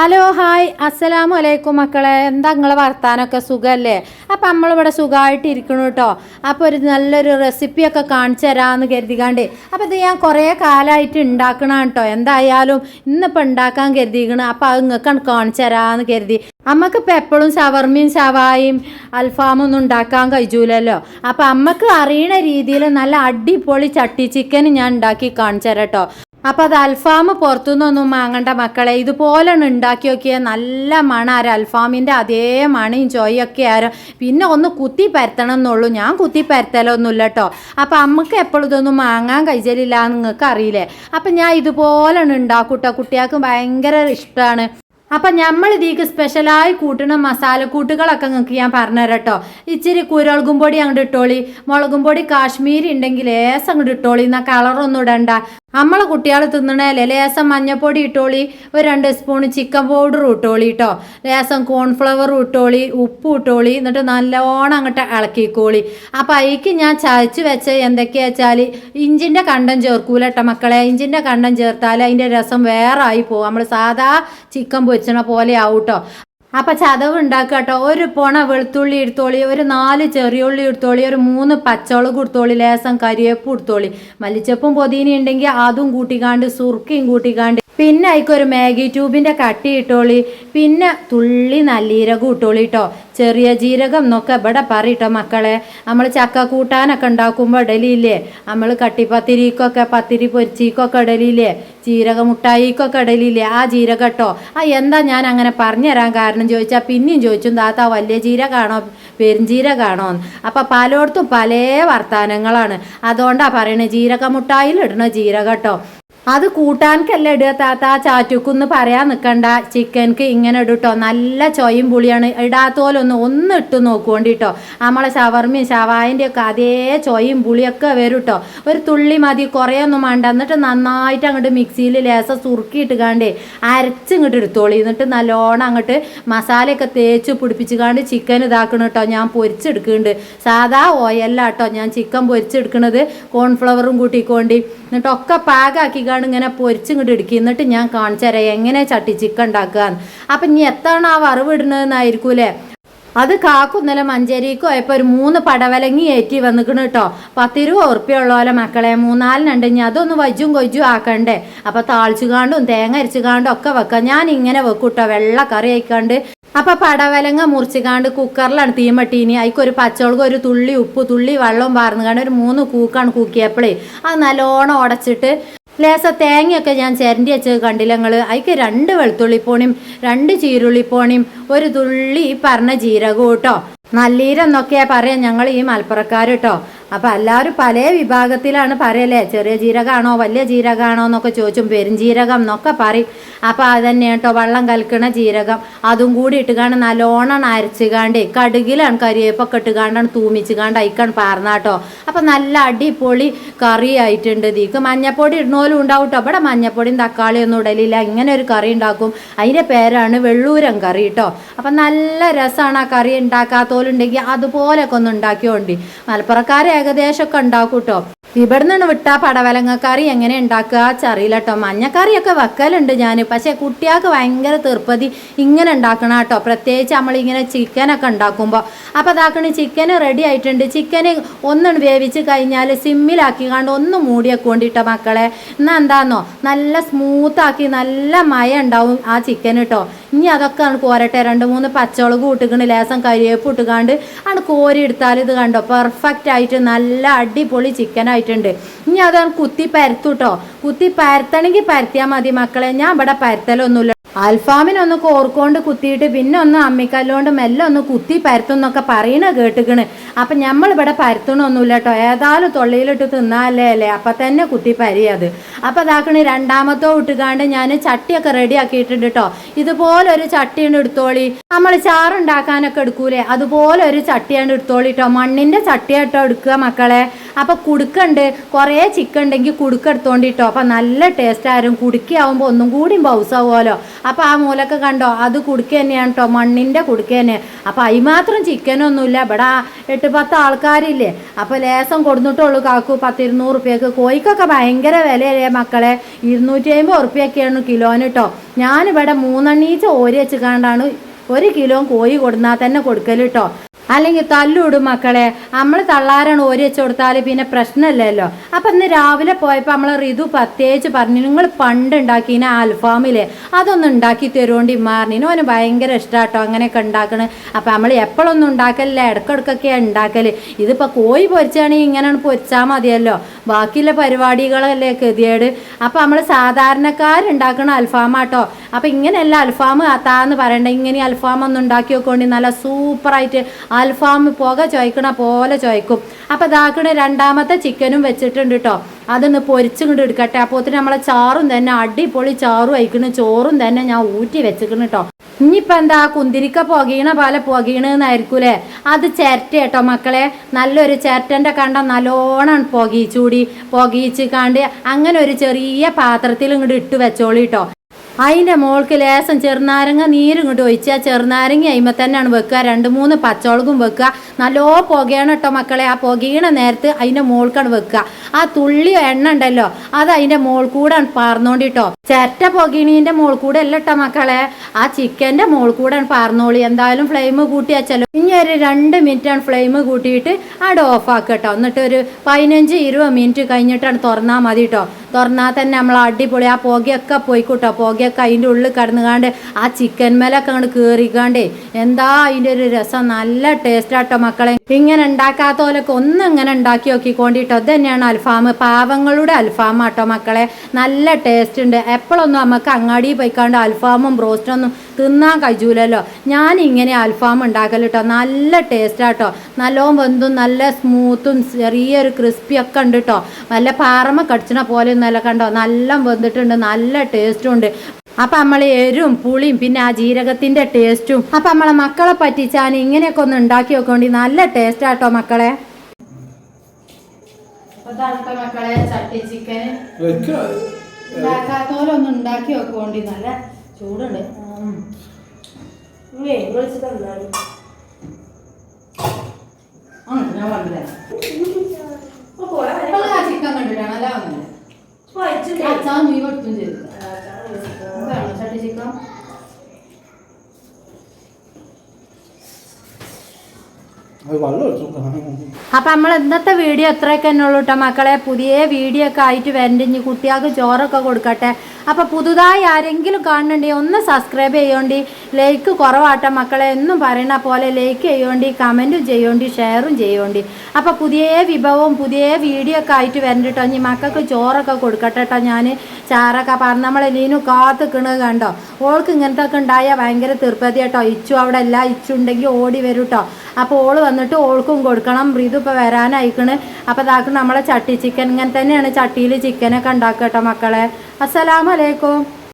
Hello hi. അസ്സലാമു അലൈക്കും മക്കളെ. എന്താ നിങ്ങളെ വർത്താനമൊക്കെ സുഖമല്ലേ അപ്പം നമ്മളിവിടെ സുഖമായിട്ട് ഇരിക്കണു കേട്ടോ അപ്പോൾ ഒരു നല്ലൊരു റെസിപ്പിയൊക്കെ കാണിച്ചു തരാമെന്ന് കരുതികാണ്ട്. അപ്പോൾ ഇത് ഞാൻ കുറേ കാലമായിട്ട് ഉണ്ടാക്കണം കേട്ടോ എന്തായാലും ഇന്നിപ്പോൾ ഉണ്ടാക്കാൻ കരുതിക്കണം. അപ്പോൾ അത് നിങ്ങൾക്ക് കാണിച്ചു തരാമെന്ന് കരുതി. അമ്മക്കിപ്പോൾ എപ്പോഴും ഷവർമയും ഷവായും അൽഫാമും ഒന്നും ഉണ്ടാക്കാൻ കഴിയൂലല്ലോ. അപ്പം അമ്മയ്ക്ക് അറിയണ രീതിയിൽ നല്ല അടിപൊളി ചട്ടി ചിക്കൻ ഞാൻ ഉണ്ടാക്കി കാണിച്ചു തരാം കേട്ടോ അപ്പം അത് അൽഫാം പുറത്തുനിന്നൊന്നും വാങ്ങണ്ട മക്കളെ. ഇതുപോലെ ഉണ്ടാക്കി നോക്കിയാൽ നല്ല മണാര അൽഫാമിന്റെ അതേ മണയും ചോയൊക്കെ ആരും. പിന്നെ ഒന്ന് കുത്തി പരത്തണം എന്നുള്ളൂ. ഞാൻ കുത്തി പരത്തലൊന്നുമില്ല കേട്ടോ അപ്പം അമ്മയ്ക്ക് എപ്പോഴും ഇതൊന്നും വാങ്ങാൻ കഴിച്ചില്ല നിങ്ങൾക്ക് അറിയില്ലേ? അപ്പം ഞാൻ ഇതുപോലെ ഉണ്ടാക്കൂട്ടോ കുട്ടികൾക്ക് ഭയങ്കര ഇഷ്ടമാണ് അപ്പം നമ്മൾ ഇതിക്ക് സ്പെഷ്യലായി കൂട്ടുന്ന മസാലക്കൂട്ടുകളൊക്കെ നിങ്ങൾക്ക് ഞാൻ പറഞ്ഞുതരാം കേട്ടോ ഇച്ചിരി കുരുമുളകും പൊടി അങ്ങോട്ട് ഇട്ടോളി. മുളകും പൊടി കാശ്മീരി ഉണ്ടെങ്കിൽ ലേസ് അങ്ങോട്ട് ഇട്ടോളി. എന്നാൽ കളറൊന്നും ഇടണ്ട. നമ്മളെ കുട്ടികൾ തിന്നണേലേ ലേസം മഞ്ഞപ്പൊടി ഇട്ടോളി ഒരു രണ്ട് സ്പൂൺ ചിക്കൻ പൗഡർ ഇട്ടോളി കേട്ടോ ലേസം കോൺഫ്ലവർ ഇട്ടോളി ഉപ്പ് ഇട്ടോളി എന്നിട്ട് നല്ലോണം അങ്ങോട്ട് ഇളക്കിക്കോളി. അപ്പം അതിക്ക് ഞാൻ ചതച്ച് വെച്ച എന്തൊക്കെയാ വെച്ചാൽ ഇഞ്ചിന്റെ കണ്ടം ചേർക്കൂല കേട്ടോ മക്കളെ. ഇഞ്ചിന്റെ കണ്ടം ചേർത്താൽ അതിന്റെ രസം വേറെ ആയി പോകും നമ്മൾ സാധാ ചിക്കൻ പൊരിച്ചണ പോലെ ആവും കേട്ടോ അപ്പം ചതവ് ഉണ്ടാക്കുക കേട്ടോ. ഒരു പൊണ വെളുത്തുള്ളി എടുത്തോളി ഒരു നാല് ചെറിയുള്ളി എടുത്തോളി ഒരു മൂന്ന് പച്ചമുളക് എടുത്തോളി ലേസം കരിവേപ്പ് എടുത്തോളി. മല്ലിച്ചപ്പും പൊതിനി ഉണ്ടെങ്കിൽ അതും കൂട്ടിക്കാണ്ട് സുർക്കയും കൂട്ടിക്കാണ്ട് പിന്നെ അതിക്കൊരു മാഗി ട്യൂബിന്റെ കട്ടി ഇട്ടോളി. പിന്നെ തുള്ളി നല്ലീരകം ഇട്ടോളി കേട്ടോ ചെറിയ ജീരകം എന്നൊക്കെ ഇവിടെ പറയട്ടോ മക്കളെ. നമ്മൾ ചക്ക കൂട്ടാനൊക്കെ ഉണ്ടാക്കുമ്പോൾ ഇടലില്ലേ? നമ്മൾ കട്ടിപ്പത്തിരിക്കൊക്കെ പത്തിരി പൊരിച്ചിക്കൊക്കെ ഇടലില്ലേ? ജീരക മുട്ടായിക്കൊക്കെ ഇടലില്ലേ? ആ ജീരകം കേട്ടോ ആ എന്താ ഞാൻ അങ്ങനെ പറഞ്ഞുതരാൻ കാരണം ചോദിച്ചാൽ പിന്നെയും ചോദിച്ചു താത്ത വലിയ ജീരകമാണോ? പെരുംജീരകമാണോ അപ്പം പലയിടത്തും പല വർത്തമാനങ്ങളാണ് അതുകൊണ്ടാണ് പറയണത് ജീരക മുട്ടായിൽ ഇടണ ജീരകം കേട്ടോ അത് കൂട്ടാൻക്കല്ല ഇടുക താത്ത ചാറ്റുക്കുന്ന് പറയാൻ നിൽക്കണ്ട ചിക്കൻക്ക് ഇങ്ങനെ ഇടുട്ടോ നല്ല ചൊയും പുളിയാണ്. ഇടാത്തോലൊന്ന് ഒന്ന് ഇട്ട് നോക്കുകൊണ്ടിട്ടോ നമ്മളെ ഷവർമയും ഷവായന്റെ ഒക്കെ അതേ ചൊയും പുളിയൊക്കെ വരും ഒരു തുള്ളി മതി കുറേയൊന്നും വേണ്ട. എന്നിട്ട് നന്നായിട്ട് അങ്ങോട്ട് മിക്സിയിൽ ലേസം സുറുക്കിയിട്ട് കാണ്ടേ അരച്ചിങ്ങോട്ട് എടുത്തോളി. എന്നിട്ട് നല്ലോണം അങ്ങോട്ട് മസാലയൊക്കെ തേച്ച് പിടിപ്പിച്ച് കാണ്ട് ചിക്കൻ ഇതാക്കണം കേട്ടോ ഞാൻ പൊരിച്ചെടുക്കുന്നുണ്ട്. സാധാ ഓയല്ല കേട്ടോ ഞാൻ ചിക്കൻ പൊരിച്ചെടുക്കണത്. കോൺഫ്ലവറും കൂട്ടിക്കൊണ്ട്. എന്നിട്ടൊക്കെ പാകാക്കി കാണ്ട് ഇങ്ങനെ പൊരിച്ചിങ്ങോട്ട് എടുക്കുക. എന്നിട്ട് ഞാൻ കാണിച്ചു തരാം എങ്ങനെ ചട്ടി ചിക്കൻ ഉണ്ടാക്കുക അപ്പം ഇനി എത്താണ് ആ വറവ് ഇടുന്നതെന്നായിരിക്കൂലേ അത് കാക്കുന്നല്ല മഞ്ചേരിക്കോ ഇപ്പൊ ഒരു മൂന്ന് പടവലങ്ങി ഏറ്റി വന്നിക്കണ് കേട്ടോ പത്തിരുപത് ഉറുപ്പ്യ പോലെ മക്കളെ മൂന്നാലിനുണ്ട് ഇനി അതൊന്ന് വജ്ജും കൊജ്ജും ആക്കണ്ടേ? അപ്പൊ താളിച്ചു കാണ്ടും തേങ്ങ അരിച്ചു കാണ്ടും ഒക്കെ വെക്കാം. ഞാൻ ഇങ്ങനെ വെക്കും കേട്ടോ വെള്ള കറി ആയിക്കാണ്ട്. അപ്പൊ പടവലങ്ങ മുറിച്ചുകാണ്ട് കുക്കറിലാണ് തീമട്ടീനി അതിക്കൊരു പച്ചവളക്ക് ഒരു തുള്ളി ഉപ്പ് തുള്ളി വെള്ളവും പാർന്നുകാണ്ട് ഒരു മൂന്ന് കൂക്കാണ് കൂക്കിയപ്പോഴേ അത് നല്ലോണം ഉടച്ചിട്ട് ലേസ തേങ്ങയൊക്കെ ഞാൻ ചിരണ്ടി വെച്ചത് കണ്ടില്ല നിങ്ങൾ അതിക്ക് രണ്ട് വെളുത്തുള്ളിപ്പോണിയും രണ്ട് ചീരുള്ളിപ്പോണിയും ഒരു തുള്ളി ഈ പറഞ്ഞ ജീരകവും കേട്ടോ നല്ലീരെന്നൊക്കെയാ പറയാം ഞങ്ങൾ ഈ മലപ്പുറക്കാർ കേട്ടോ അപ്പം എല്ലാവരും പല വിഭാഗത്തിലാണ് പറയല്ലേ? ചെറിയ ജീരകമാണോ വലിയ ജീരകമാണോ എന്നൊക്കെ ചോദിച്ചും പെരുംജീരകം എന്നൊക്കെ പറയും. അപ്പൊ അത് തന്നെ കേട്ടോ വെള്ളം കലക്കണ ജീരകം. അതും കൂടി ഇട്ടുകാണ്ട് നല്ലോണം അരച്ചുകാണ്ട് കടുകിലാണ് കരിവേപ്പൊക്കെ ഇട്ടുകാണ്ടാണ് തൂമിച്ച് കാണ്ട് അയക്കാണ് പാർന്നാട്ടോ അപ്പൊ നല്ല അടിപൊളി കറി ആയിട്ടുണ്ട് ദീക്ക് മഞ്ഞപ്പൊടി ഇടുന്നോലും ഉണ്ടാവും കേട്ടോ. ഇവിടെ മഞ്ഞപ്പൊടിയും തക്കാളിയും ഒന്നും ഇടലില്ല. ഇങ്ങനെ ഒരു കറി ഉണ്ടാക്കും. അതിന്റെ പേരാണ് വെള്ളൂരം കറി കേട്ടോ. അപ്പം നല്ല രസമാണ് ആ കറി ഉണ്ടാക്കാത്തോലുണ്ടെങ്കിൽ അതുപോലെയൊക്കെ ഒന്ന് ഉണ്ടാക്കിയോണ്ടി. മലപ്പുറക്കാരെ ഏകദേശമൊക്കെ ഉണ്ടാക്കും കേട്ടോ ഇവിടെ നിന്ന് വിട്ടാ പടവലങ്ങക്കറി എങ്ങനെ ഉണ്ടാക്കുക? ചറിയില്ല കേട്ടോ മഞ്ഞക്കറിയൊക്കെ വെക്കലുണ്ട് ഞാൻ പക്ഷേ കുട്ടികൾക്ക് ഭയങ്കര തീർപ്പതി ഇങ്ങനെ ഉണ്ടാക്കണം കേട്ടോ. പ്രത്യേകിച്ച് നമ്മളിങ്ങനെ ചിക്കനൊക്കെ ഉണ്ടാക്കുമ്പോൾ. അപ്പോൾ അതാക്കണ ചിക്കൻ റെഡി ആയിട്ടുണ്ട്. ചിക്കന് ഒന്ന് വേവിച്ച് കഴിഞ്ഞാൽ സിമ്മിലാക്കി കണ്ട് ഒന്ന് മൂടിയൊക്കെ കൊണ്ടിട്ടോ മക്കളെ. എന്നാൽ എന്താന്നോ? നല്ല സ്മൂത്താക്കി നല്ല മയ ഉണ്ടാവും ആ ചിക്കൻ കേട്ടോ. ഇനി അതൊക്കെ ആണ് കോരട്ടെ. രണ്ട് മൂന്ന് പച്ചമുളക് ഇട്ടുകണ് ലേസം കരിവേപ്പ് ഇട്ടുകാണ്ട് ആണ് കോരി എടുത്താൽ ഇത് കണ്ടോ? പെർഫെക്റ്റ് ആയിട്ട് നല്ല അടിപൊളി ചിക്കൻ ആയിട്ടുണ്ട്. ഇനി അതാണ് കുത്തി പരത്തു കേട്ടോ കുത്തി പരത്തണമെങ്കിൽ പരത്തിയാൽ മതി മക്കളെ. ഞാൻ ഇവിടെ പരത്തലൊന്നുമില്ല. അൽഫാമിനൊന്ന് കോർക്കൊണ്ട് കുത്തിയിട്ട് പിന്നെ ഒന്ന് അമ്മിക്കല്ലോണ്ട് മെല്ലെ ഒന്ന് കുത്തി പരത്തുന്നൊക്കെ പറയണ കേട്ടുക്കണ്. അപ്പം നമ്മളിവിടെ പരത്തണമൊന്നുമില്ല കേട്ടോ. ഏതായാലും തൊള്ളിയിലിട്ട് തിന്നാലേ അല്ലേ? അപ്പം തന്നെ കുത്തി പരിയത് അപ്പം അതാക്കണ് രണ്ടാമത്തോ ഇട്ടുകാണ്ട് ഞാൻ ചട്ടിയൊക്കെ റെഡി ആക്കിയിട്ടുണ്ട് കേട്ടോ. ഇതുപോലെ ഒരു ചട്ടിയാണ് എടുത്തോളി. നമ്മൾ ചാറുണ്ടാക്കാനൊക്കെ എടുക്കൂലേ? അതുപോലെ ഒരു ചട്ടിയാണ് എടുത്തോളി കേട്ടോ. മണ്ണിന്റെ ചട്ടിയാട്ടോ എടുക്കുക മക്കളെ. അപ്പോൾ കുടുക്കുണ്ട് കുറേ ചിക്കൻ ഉണ്ടെങ്കിൽ കുടുക്ക എടുത്തോണ്ടിട്ടോ. അപ്പം നല്ല ടേസ്റ്റ് ആയിരുന്നു കുടുക്കിയാവുമ്പോൾ ഒന്നും കൂടി ബൗസാവുമല്ലോ അപ്പോൾ ആ മൂലൊക്കെ കണ്ടോ അത് കുടുക്ക തന്നെയാണ് കേട്ടോ മണ്ണിന്റെ കുടുക്ക തന്നെ. അപ്പോൾ അതിമാത്രം ചിക്കനൊന്നുമില്ല ഇവിടെ എട്ട് പത്ത് ആൾക്കാരില്ലേ. അപ്പോൾ ലേസം കൊടുത്തിട്ടുള്ളൂ കാക്കു പത്തിരുന്നൂറ് റുപ്യക്ക്. കോഴിക്കൊക്കെ ഭയങ്കര വിലയല്ലേ മക്കളെ? ഇരുന്നൂറ്റി അമ്പത് ഉറുപ്പ്യൊക്കെയാണ് കിലോന് കേട്ടോ ഞാനിവിടെ മൂന്നെണ്ണീച്ച ഓരി വെച്ച് കണ്ടാണ് ഒരു കിലോ കോഴി കൊടുന്നാൽ തന്നെ കൊടുക്കൽ കേട്ടോ അല്ലെങ്കിൽ തല്ലുവിടും മക്കളെ. നമ്മൾ തള്ളാരാണ് ഓരി വെച്ച് കൊടുത്താൽ പിന്നെ പ്രശ്നമില്ലല്ലോ. അപ്പം ഇന്ന് രാവിലെ പോയപ്പോൾ നമ്മൾ ഋതു പ്രത്യേകിച്ച് പറഞ്ഞു നിങ്ങൾ പണ്ട് ഉണ്ടാക്കിന അൽഫാമിൽ അതൊന്ന് ഉണ്ടാക്കി തരുകൊണ്ട് ഇമ്മാറിനു. അവന് ഭയങ്കര ഇഷ്ടമാട്ടോ അങ്ങനെയൊക്കെ ഉണ്ടാക്കണ്. അപ്പം നമ്മൾ എപ്പോഴൊന്നും ഉണ്ടാക്കലില്ല. ഇടക്കിടക്കൊക്കെ ഉണ്ടാക്കൽ ഇതിപ്പോൾ കോഴി പൊരിച്ചാണെങ്കിൽ ഇങ്ങനെയാണ് പൊരിച്ചാൽ മതിയല്ലോ. ബാക്കിയുള്ള പരിപാടികളല്ലേ ഗതിയേട് അപ്പം നമ്മൾ സാധാരണക്കാരുണ്ടാക്കണ അൽഫാമാട്ടോ. അപ്പം ഇങ്ങനെയല്ല അൽഫാം അത്താന്ന് പറയണ്ട. ഇങ്ങനെ അൽഫാം ഒന്ന് ഉണ്ടാക്കി വെക്കൊണ്ട് നല്ല സൂപ്പറായിട്ട് അൽഫാം പുക ചോയ്ക്കണ പോലെ ചോയ്ക്കും. അപ്പം ഇതാക്കണ രണ്ടാമത്തെ ചിക്കനും വെച്ചിട്ടുണ്ട് കേട്ടോ അതൊന്ന് പൊരിച്ചുകൊണ്ട് എടുക്കട്ടെ. എടുക്കട്ടെ അപ്പോത്തിന് നമ്മളെ ചാറും തന്നെ അടിപൊളി ചാറും അയക്കണ്. ചോറും തന്നെ ഞാൻ ഊറ്റി വെച്ചിക്കണ് കേട്ടോ ഇനിയിപ്പോൾ എന്താ കുന്തിരിക്ക പുകയണ പോലെ പുകയണെന്നായിരിക്കൂലേ അത് ചിരട്ട കേട്ടോ മക്കളെ. നല്ലൊരു ചിരട്ടന്റെ കണ്ട നല്ലോണം പുകയിച്ചൂടി. പുകയിച്ച് കാണ്ട് അങ്ങനെ ഒരു ചെറിയ പാത്രത്തിൽ ഇങ്ങോട്ട് ഇട്ട് വെച്ചോളി കേട്ടോ അതിന്റെ മോൾക്ക് ലേശം ചെറുനാരങ്ങ നീരും ഇങ്ങോട്ട് ഒഴിച്ചാൽ ചെറുനാരങ്ങ അയിമ തന്നെയാണ് വെക്കുക. രണ്ട് മൂന്ന് പച്ചമുളകും വെക്കുക. നല്ലോ പുകയാണ് കേട്ടോ മക്കളെ. ആ പുകയണ നേരത്ത് അതിന്റെ മോൾക്കാണ് വെക്കുക. ആ തുള്ളി എണ്ണ ഉണ്ടല്ലോ അത് അതിന്റെ മോൾ കൂടെ പാർന്നോണ്ടിട്ടോ. ചിരട്ട പുകയണീന്റെ മോൾ കൂടെ അല്ല കേട്ടോ മക്കളെ. ആ ചിക്കന്റെ മോൾ കൂടെ പാർന്നോളി. എന്തായാലും ഫ്ലെയിം കൂട്ടി വെച്ചല്ലോ. ഇനി ഒരു രണ്ട് മിനിറ്റാണ് ഫ്ലെയിം കൂട്ടിയിട്ട് അവിടെ ഓഫ് ആക്കുക കേട്ടോ എന്നിട്ട് ഒരു പതിനഞ്ച് ഇരുപത് മിനിറ്റ് കഴിഞ്ഞിട്ടാണ് തുറന്നാൽ മതി കേട്ടോ തുറന്നാൽ തന്നെ നമ്മൾ അടിപൊളി. ആ പുകയൊക്കെ പോയിക്കോട്ടോ. പുകയൊക്കെ അതിന്റെ ഉള്ളിൽ കടന്നുകാണ്ട് ആ ചിക്കൻ മേലൊക്കെ അങ്ങോട്ട് കയറിക്കാണ്ടേ എന്താ അതിന്റെ ഒരു രസം. നല്ല ടേസ്റ്റ് ആട്ടോ മക്കളെ. ഇങ്ങനെ ഉണ്ടാക്കാത്ത പോലൊക്കെ ഒന്ന് ഇങ്ങനെ ഉണ്ടാക്കി നോക്കിക്കൊണ്ടിട്ടോ ഇത് തന്നെയാണ് അൽഫാം. പാവങ്ങളുടെ അൽഫാം ആട്ടോ മക്കളെ. നല്ല ടേസ്റ്റ് ഉണ്ട്. എപ്പോഴൊന്നും നമുക്ക് അങ്ങാടിയിൽ പോയിക്കാണ്ട് അൽഫാമും ബ്രോസ്റ്റൊന്നും തിന്നാൻ കഴിയൂലല്ലോ. ഞാൻ ഇങ്ങനെ അൽഫാം ഉണ്ടാക്കൽ കേട്ടോ നല്ല ടേസ്റ്റ് ആട്ടോ. നല്ലോണം വെന്തും നല്ല സ്മൂത്തും ചെറിയൊരു ക്രിസ്പി ഒക്കെ ഉണ്ട് കേട്ടോ നല്ല പാറമ കടിച്ചണ പോലെ ഒന്നല്ല കണ്ടോ? നല്ല വെന്തിട്ടുണ്ട്. നല്ല ടേസ്റ്റും ഉണ്ട്. അപ്പം നമ്മൾ എരും പുളിയും പിന്നെ ആ ജീരകത്തിന്റെ ടേസ്റ്റും. അപ്പം നമ്മളെ മക്കളെ പറ്റിച്ചാൻ ഇങ്ങനെയൊക്കെ ഒന്ന് ഉണ്ടാക്കി വെക്കോണ്ടി നല്ല ടേസ്റ്റ് ആട്ടോ മക്കളെ. മക്കളെ ചട്ടി ചിക്കൻ ഉണ്ടാക്കാത്തോലൊന്നും ഉണ്ടാക്കി വെക്കോണ്ടി നല്ല ചൂടുണ്ട്. ഞാൻ ആ ചിക്കൻ കണ്ടിട്ടാണ് അല്ല വന്നില്ല അച്ഛാ നീ കൊടുത്തും ചെയ്തു വേണോ ചട്ടി ചിക്കൻ അത് വെള്ളം ഒഴിച്ചു അപ്പം നമ്മൾ ഇന്നത്തെ വീഡിയോ എത്രയൊക്കെ തന്നെ ഉള്ളൂ കേട്ടോ മക്കളെ. പുതിയ വീഡിയോ ഒക്കെ ആയിട്ട് വരണ്ട. കുട്ടികൾക്ക് ചോറൊക്കെ കൊടുക്കട്ടെ. അപ്പം പുതുതായി ആരെങ്കിലും കാണുന്നുണ്ടെങ്കിൽ ഒന്ന് സബ്സ്ക്രൈബ് ചെയ്യോണ്ടി ലൈക്ക് കുറവാട്ട മക്കളെ എന്നും പറയണ പോലെ ലൈക്ക് ചെയ്യോണ്ടി കമന്റും ചെയ്യോണ്ടി ഷെയറും ചെയ്യോണ്ടി. അപ്പം പുതിയ വിഭവവും പുതിയ വീഡിയോ ഒക്കെ ആയിട്ട് വരണ്ട കേട്ടോ ഇനി മക്കൾക്ക് ചോറൊക്കെ കൊടുക്കട്ടെ കേട്ടോ ഞാൻ ചാറൊക്കെ പറഞ്ഞ് നമ്മളെ ലീനു കാത്ത് കിണ കണ്ടോ? ഓൾക്ക് ഇങ്ങനത്തെ ഒക്കെ ഉണ്ടായാൽ ഭയങ്കര തീർപ്പതി കേട്ടോ ഇച്ചു അവിടെ അല്ല ഇച്ചു ഉണ്ടെങ്കിൽ ഓടി വരും കേട്ടോ അപ്പോൾ ഓൾ വന്നിട്ട് ഓൾക്കും കൊടുക്കണം. ഇത് ഇപ്പോൾ വരാനായിക്കണ്. അപ്പോൾ ഇതാക്കും നമ്മളെ ചട്ടി ചിക്കൻ ഇങ്ങനെ തന്നെയാണ് ചട്ടിയിൽ ചിക്കനൊക്കെ ഉണ്ടാക്കുക കേട്ടോ മക്കളെ. അസ്സലാമലൈക്കും